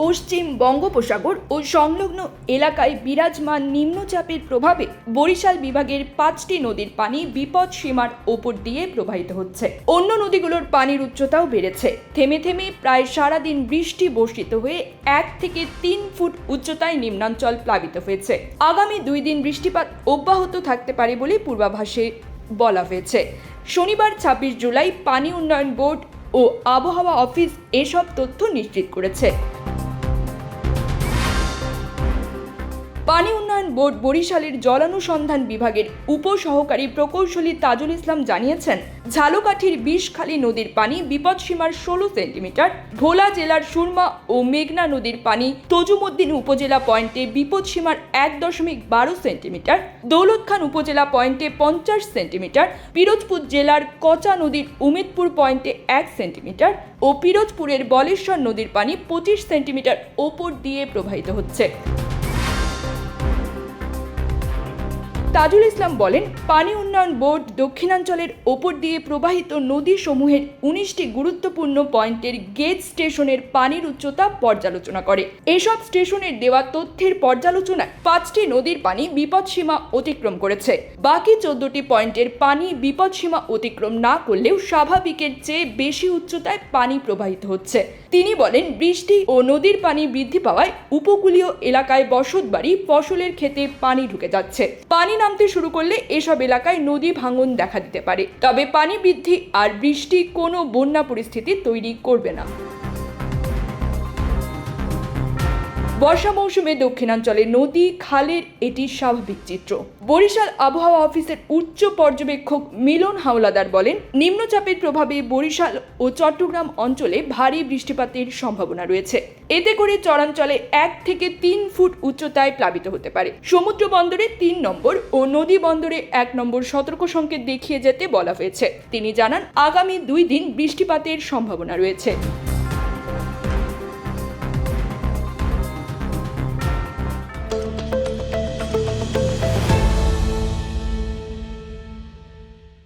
পশ্চিম বঙ্গোপসাগর ও সংলগ্ন এলাকায় বিরাজমান নিম্নচাপের প্রভাবে বরিশাল বিভাগের পাঁচটি নদীর পানি বিপদ সীমার ওপর দিয়ে প্রবাহিত হচ্ছে। অন্য নদীগুলোর পানির উচ্চতাও বেড়েছে। থেমে থেমে প্রায় সারাদিন বৃষ্টি বর্ষিত হয়ে এক থেকে তিন ফুট উচ্চতায় নিম্নাঞ্চল প্লাবিত হয়েছে। আগামী দুই দিন বৃষ্টিপাত অব্যাহত থাকতে পারে বলে পূর্বাভাসে বলা হয়েছে। শনিবার ছাব্বিশ জুলাই পানি উন্নয়ন বোর্ড ও আবহাওয়া অফিস এসব তথ্য নিশ্চিত করেছে। পানি উন্নয়ন বোর্ড বরিশালের জলানুসন্ধান বিভাগের উপসহকারী প্রকৌশলী তাজুল ইসলাম জানিয়েছেন, ঝালকাঠির বিষখালী নদীর পানি বিপদসীমার ষোলো সেন্টিমিটার, ভোলা জেলার সুরমা ও মেঘনা নদীর পানি তজুমুদ্দিন উপজেলা পয়েন্টে বিপদসীমার এক দশমিক বারো সেন্টিমিটার, দৌলতখান উপজেলা পয়েন্টে পঞ্চাশ সেন্টিমিটার, পিরোজপুর জেলার কচা নদীর উমেদপুর পয়েন্টে এক সেন্টিমিটার ও পিরোজপুরের বলেশ্বর নদীর পানি পঁচিশ সেন্টিমিটার ওপর দিয়ে প্রবাহিত হচ্ছে। তাজুল ইসলাম বলেন, পানি উন্নয়ন বোর্ড দক্ষিণাঞ্চলের ওপর দিয়ে প্রবাহিত নদীসমূহের উনিশটি গুরুত্বপূর্ণ পয়েন্টের গেজ স্টেশনের পানির উচ্চতা পর্যালোচনা করে। এসব স্টেশনের দেওয়া তথ্যের পর্যালোচনায় পাঁচটি নদীর পানি বিপদসীমা অতিক্রম করেছে। বাকি চোদ্দটি পয়েন্টের পানি বিপদসীমা অতিক্রম না করলেও স্বাভাবিকের চেয়ে বেশি উচ্চতায় পানি প্রবাহিত হচ্ছে। তিনি বলেন, বৃষ্টি ও নদীর পানি বৃদ্ধি পাওয়ায় উপকূলীয় এলাকায় বসতবাড়ি ফসলের ক্ষেতে পানি ঢুকে যাচ্ছে। পানি নামতে শুরু করলে এসব এলাকায় নদী ভাঙন দেখা দিতে পারে। তবে পানি বৃদ্ধি আর বৃষ্টি কোনো বন্যা পরিস্থিতি তৈরি করবে না। বর্ষা মৌসুমে দক্ষিণাঞ্চলে নদী, খালের এটি স্বাভাবিক চিত্র। বরিশাল আবহাওয়া অফিসের উচ্চ পর্যবেক্ষক মিলন হাওলাদার বলেন, নিম্নচাপের প্রভাবে বরিশাল ও চট্টগ্রাম অঞ্চলে ভারী বৃষ্টিপাতের সম্ভাবনা রয়েছে। এতে করে চরাঞ্চলে এক থেকে তিন ফুট উচ্চতায় প্লাবিত হতে পারে। সমুদ্র বন্দরে তিন নম্বর ও নদী বন্দরে এক নম্বর সতর্ক সংকেত দেখিয়ে যেতে বলা হয়েছে। তিনি জানান, আগামী দুই দিন বৃষ্টিপাতের সম্ভাবনা রয়েছে।